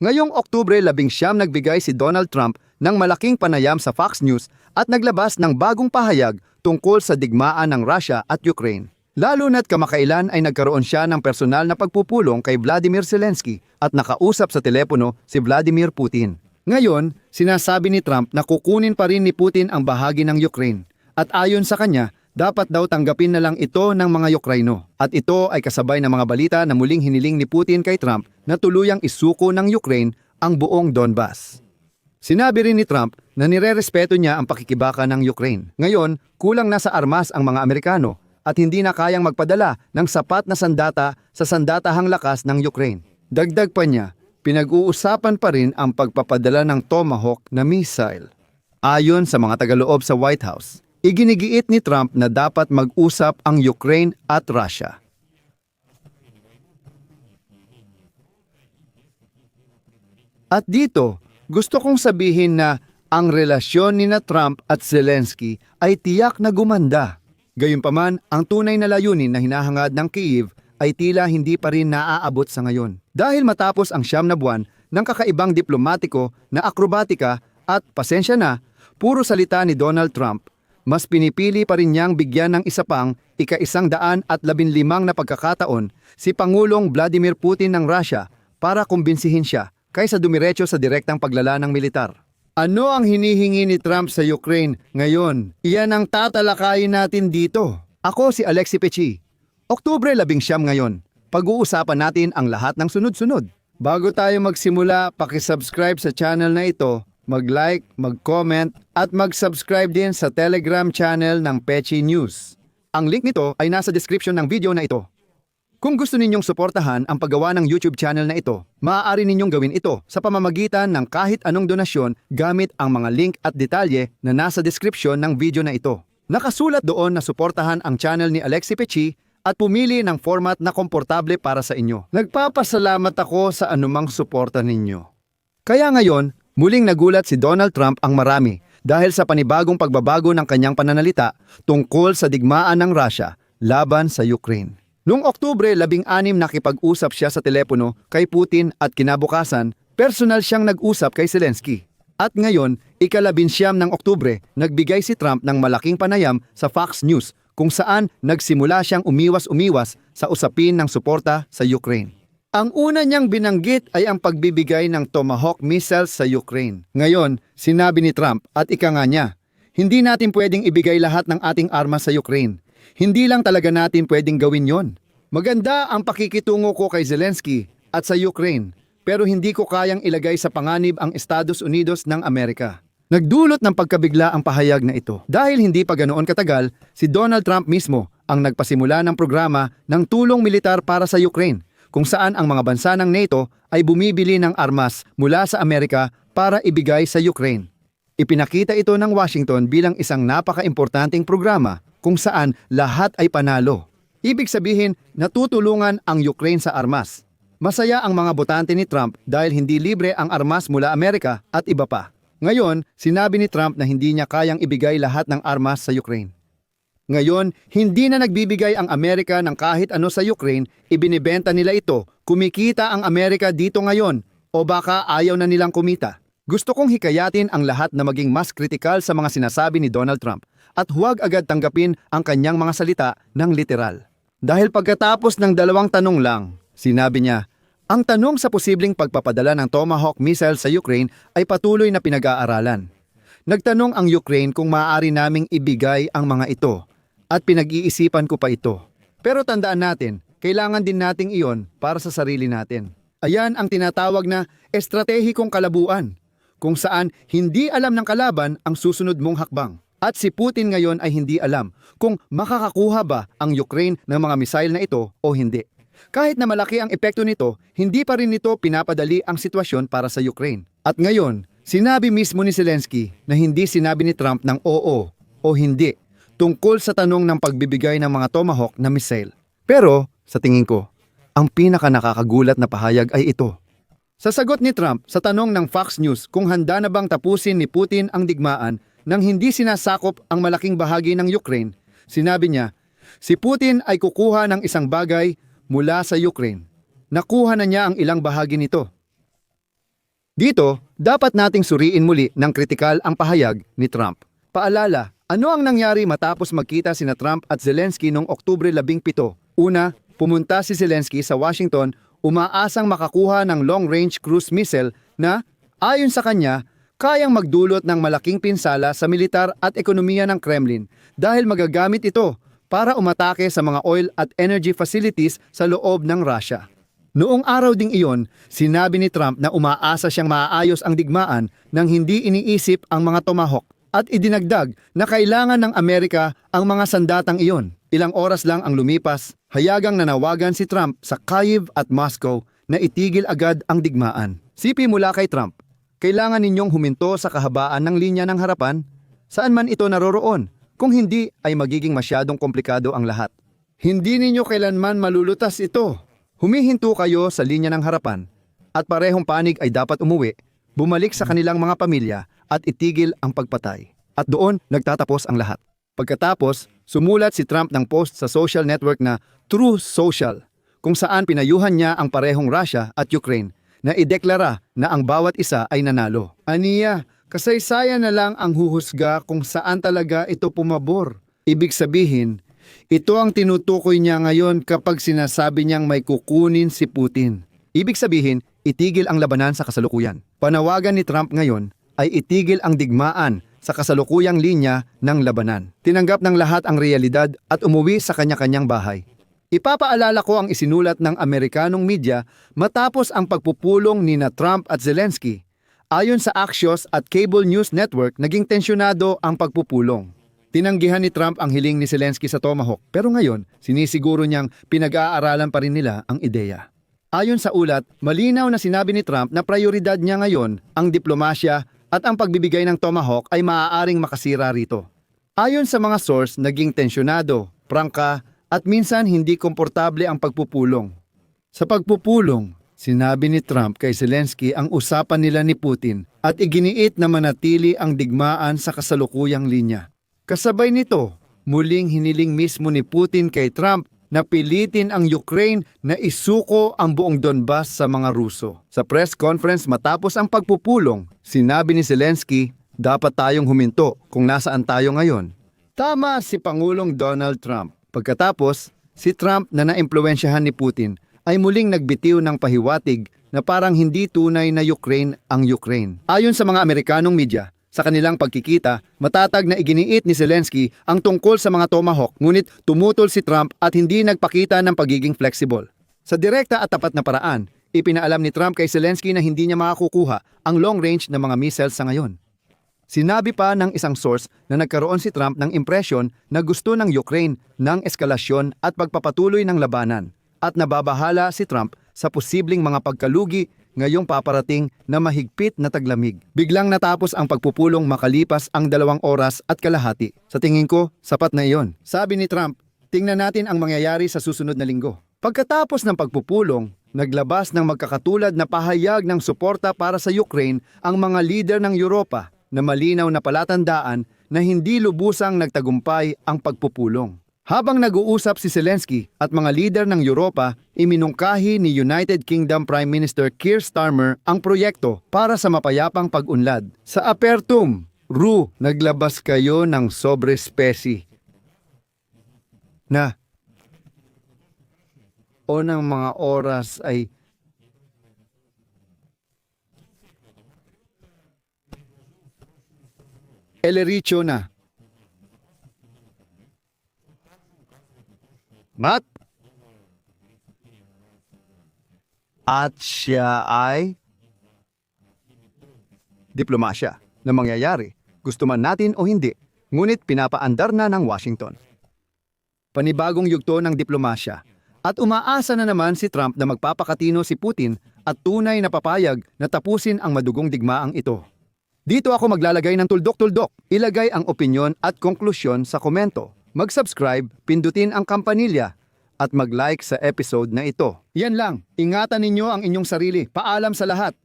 Ngayong Oktubre 11 nagbigay si Donald Trump ng malaking panayam sa Fox News at naglabas ng bagong pahayag tungkol sa digmaan ng Russia at Ukraine. Lalo na't kamakailan ay nagkaroon siya ng personal na pagpupulong kay Vladimir Zelensky at nakausap sa telepono si Vladimir Putin. Ngayon, sinasabi ni Trump na kukunin pa rin ni Putin ang bahagi ng Ukraine at ayon sa kanya, dapat daw tanggapin na lang ito ng mga Ukraino. At ito ay kasabay ng mga balita na muling hiniling ni Putin kay Trump na tuluyang isuko ng Ukraine ang buong Donbas. Sinabi rin ni Trump na nirerespeto niya ang pakikibaka ng Ukraine. Ngayon, kulang na sa armas ang mga Amerikano at hindi na kayang magpadala ng sapat na sandata sa sandatahang lakas ng Ukraine. Dagdag pa niya, pinag-uusapan pa rin ang pagpapadala ng Tomahawk na missile. Ayon sa mga tagaloob sa White House, iginigiit ni Trump na dapat mag-usap ang Ukraine at Russia. At dito, gusto kong sabihin na ang relasyon ni na Trump at Zelensky ay tiyak na gumanda. Gayunpaman, ang tunay na layunin na hinahangad ng Kyiv ay tila hindi pa rin naaabot sa ngayon. Dahil matapos ang siyam na buwan ng kakaibang diplomatiko na akrobatika at pasensya na, puro salita ni Donald Trump, mas pinipili pa rin niyang bigyan ng isa pang ika-isang daan at labinlimang na pagkakataon si Pangulong Vladimir Putin ng Russia para kumbinsihin siya kaysa dumiretso sa direktang paglala ng militar. Ano ang hinihingi ni Trump sa Ukraine ngayon? Iyan ang tatalakayin natin dito. Ako si Alexi Pechi. Oktubre 11 ngayon. Pag-uusapan natin ang lahat ng sunod-sunod. Bago tayo magsimula, pakisubscribe sa channel na ito, mag-like, mag-comment, at mag-subscribe din sa Telegram channel ng Pechi News. Ang link nito ay nasa description ng video na ito. Kung gusto ninyong suportahan ang paggawa ng YouTube channel na ito, maaari ninyong gawin ito sa pamamagitan ng kahit anong donasyon gamit ang mga link at detalye na nasa description ng video na ito. Nakasulat doon na suportahan ang channel ni Alexi Pechi at pumili ng format na komportable para sa inyo. Nagpapasalamat ako sa anumang suporta ninyo. Kaya ngayon, muling nagulat si Donald Trump ang marami dahil sa panibagong pagbabago ng kanyang pananalita tungkol sa digmaan ng Russia laban sa Ukraine. Noong Oktubre 16 nakipag-usap siya sa telepono kay Putin at kinabukasan, personal siyang nag-usap kay Zelensky. At ngayon, ikalabinsyam ng Oktubre, nagbigay si Trump ng malaking panayam sa Fox News kung saan nagsimula siyang umiwas-umiwas sa usapin ng suporta sa Ukraine. Ang una niyang binanggit ay ang pagbibigay ng Tomahawk missiles sa Ukraine. Ngayon, sinabi ni Trump at ika nga niya, hindi natin pwedeng ibigay lahat ng ating armas sa Ukraine. Hindi lang talaga natin pwedeng gawin yon. Maganda ang pakikitungo ko kay Zelensky at sa Ukraine, pero hindi ko kayang ilagay sa panganib ang Estados Unidos ng Amerika. Nagdulot ng pagkabigla ang pahayag na ito. Dahil hindi pa ganoon katagal, si Donald Trump mismo ang nagpasimula ng programa ng tulong militar para sa Ukraine, kung saan ang mga bansa ng NATO ay bumibili ng armas mula sa Amerika para ibigay sa Ukraine. Ipinakita ito ng Washington bilang isang napaka-importanting programa kung saan lahat ay panalo. Ibig sabihin, natutulungan ang Ukraine sa armas. Masaya ang mga botante ni Trump dahil hindi libre ang armas mula Amerika at iba pa. Ngayon, sinabi ni Trump na hindi niya kayang ibigay lahat ng armas sa Ukraine. Ngayon, hindi na nagbibigay ang Amerika ng kahit ano sa Ukraine, ibinibenta nila ito, kumikita ang Amerika dito ngayon, o baka ayaw na nilang kumita. Gusto kong hikayatin ang lahat na maging mas kritikal sa mga sinasabi ni Donald Trump at huwag agad tanggapin ang kanyang mga salita ng literal. Dahil pagkatapos ng dalawang tanong lang, sinabi niya, ang tanong sa posibleng pagpapadala ng Tomahawk missile sa Ukraine ay patuloy na pinag-aaralan. Nagtanong ang Ukraine kung maaari naming ibigay ang mga ito at pinag-iisipan ko pa ito. Pero tandaan natin, kailangan din nating iyon para sa sarili natin. Ayan ang tinatawag na estratehikong kalabuan, kung saan hindi alam ng kalaban ang susunod mong hakbang. At si Putin ngayon ay hindi alam kung makakakuha ba ang Ukraine ng mga missile na ito o hindi. Kahit na malaki ang epekto nito, hindi pa rin nito pinapadali ang sitwasyon para sa Ukraine. At ngayon, sinabi mismo ni Zelensky na hindi sinabi ni Trump ng oo o hindi tungkol sa tanong ng pagbibigay ng mga Tomahawk na missile. Pero, sa tingin ko, ang pinaka nakakagulat na pahayag ay ito. Sa sagot ni Trump sa tanong ng Fox News kung handa na bang tapusin ni Putin ang digmaan nang hindi sinasakop ang malaking bahagi ng Ukraine, sinabi niya, si Putin ay kukuha ng isang bagay mula sa Ukraine. Nakuha na niya ang ilang bahagi nito. Dito, dapat nating suriin muli ng kritikal ang pahayag ni Trump. Paalala, ano ang nangyari matapos magkita sina Trump at Zelensky noong Oktubre 17? Una, pumunta si Zelensky sa Washington umaasang makakuha ng long-range cruise missile na, ayon sa kanya, kayang magdulot ng malaking pinsala sa militar at ekonomiya ng Kremlin dahil magagamit ito para umatake sa mga oil at energy facilities sa loob ng Russia. Noong araw ding iyon, sinabi ni Trump na umaasa siyang maaayos ang digmaan nang hindi iniisip ang mga tomahawk at idinagdag na kailangan ng Amerika ang mga sandatang iyon. Ilang oras lang ang lumipas, hayagang nanawagan si Trump sa Kyiv at Moscow na itigil agad ang digmaan. Sipi mula kay Trump, kailangan ninyong huminto sa kahabaan ng linya ng harapan, saan man ito naroroon, kung hindi ay magiging masyadong komplikado ang lahat. Hindi ninyo kailanman malulutas ito. Humihinto kayo sa linya ng harapan at parehong panig ay dapat umuwi, bumalik sa kanilang mga pamilya at itigil ang pagpatay. At doon nagtatapos ang lahat. Pagkatapos, sumulat si Trump ng post sa social network na True Social, kung saan pinayuhan niya ang parehong Russia at Ukraine na ideklara na ang bawat isa ay nanalo. Aniya, kasaysayan na lang ang huhusga kung saan talaga ito pumabor. Ibig sabihin, ito ang tinutukoy niya ngayon kapag sinasabi niyang may kukunin si Putin. Ibig sabihin, itigil ang labanan sa kasalukuyan. Panawagan ni Trump ngayon ay itigil ang digmaan sa kasalukuyang linya ng labanan. Tinanggap ng lahat ang realidad at umuwi sa kanya-kanyang bahay. Ipapaalala ko ang isinulat ng Amerikanong media matapos ang pagpupulong ni na Trump at Zelensky. Ayon sa Axios at Cable News Network, naging tensyonado ang pagpupulong. Tinanggihan ni Trump ang hiling ni Zelensky sa Tomahawk pero ngayon sinisiguro niyang pinag-aaralan pa rin nila ang ideya. Ayon sa ulat, malinaw na sinabi ni Trump na prioridad niya ngayon ang diplomasya at ang pagbibigay ng Tomahawk ay maaaring makasira rito. Ayon sa mga source, naging tensyonado, prangka at minsan hindi komportable ang pagpupulong. Sa pagpupulong, sinabi ni Trump kay Zelensky ang usapan nila ni Putin at iginiit na manatili ang digmaan sa kasalukuyang linya. Kasabay nito, muling hiniling mismo ni Putin kay Trump na pilitin ang Ukraine na isuko ang buong Donbas sa mga Ruso. Sa press conference matapos ang pagpupulong, sinabi ni Zelensky, dapat tayong huminto kung nasaan tayo ngayon. Tama si Pangulong Donald Trump. Pagkatapos, si Trump na naimpluwensyahan ni Putin ay muling nagbitiw ng pahiwatig na parang hindi tunay na Ukraine ang Ukraine. Ayon sa mga Amerikanong media, sa kanilang pagkikita, matatag na iginiit ni Zelensky ang tungkol sa mga Tomahawk ngunit tumutol si Trump at hindi nagpakita ng pagiging flexible. Sa direkta at tapat na paraan, ipinaalam ni Trump kay Zelensky na hindi niya makakukuha ang long range na mga missiles sa ngayon. Sinabi pa ng isang source na nagkaroon si Trump ng impresyon na gusto ng Ukraine ng eskalasyon at pagpapatuloy ng labanan at nababahala si Trump sa posibleng mga pagkalugi ngayong paparating na mahigpit na taglamig. Biglang natapos ang pagpupulong makalipas ang dalawang oras at kalahati. Sa tingin ko, sapat na iyon. Sabi ni Trump, tingnan natin ang mangyayari sa susunod na linggo. Pagkatapos ng pagpupulong, naglabas ng magkakatulad na pahayag ng suporta para sa Ukraine ang mga lider ng Europa na malinaw na palatandaan na hindi lubusang nagtagumpay ang pagpupulong. Habang nag-uusap si Zelensky at mga lider ng Europa, iminungkahi ni United Kingdom Prime Minister Keir Starmer ang proyekto para sa mapayapang pag-unlad. Sa Apertum, Ru, naglabas kayo ng sobre specie na o ng mga oras ay Elericho na. Mat? At siya ay diplomasya na mangyayari, gusto man natin o hindi, ngunit pinapaandar na ng Washington. Panibagong yugto ng diplomasya at umaasa na naman si Trump na magpapakatino si Putin at tunay na papayag na tapusin ang madugong digmaang ito. Dito ako maglalagay ng tuldok-tuldok. Ilagay ang opinyon at konklusyon sa komento. Mag-subscribe, pindutin ang kampanilya, at mag-like sa episode na ito. Yan lang, ingatan ninyo ang inyong sarili. Paalam sa lahat.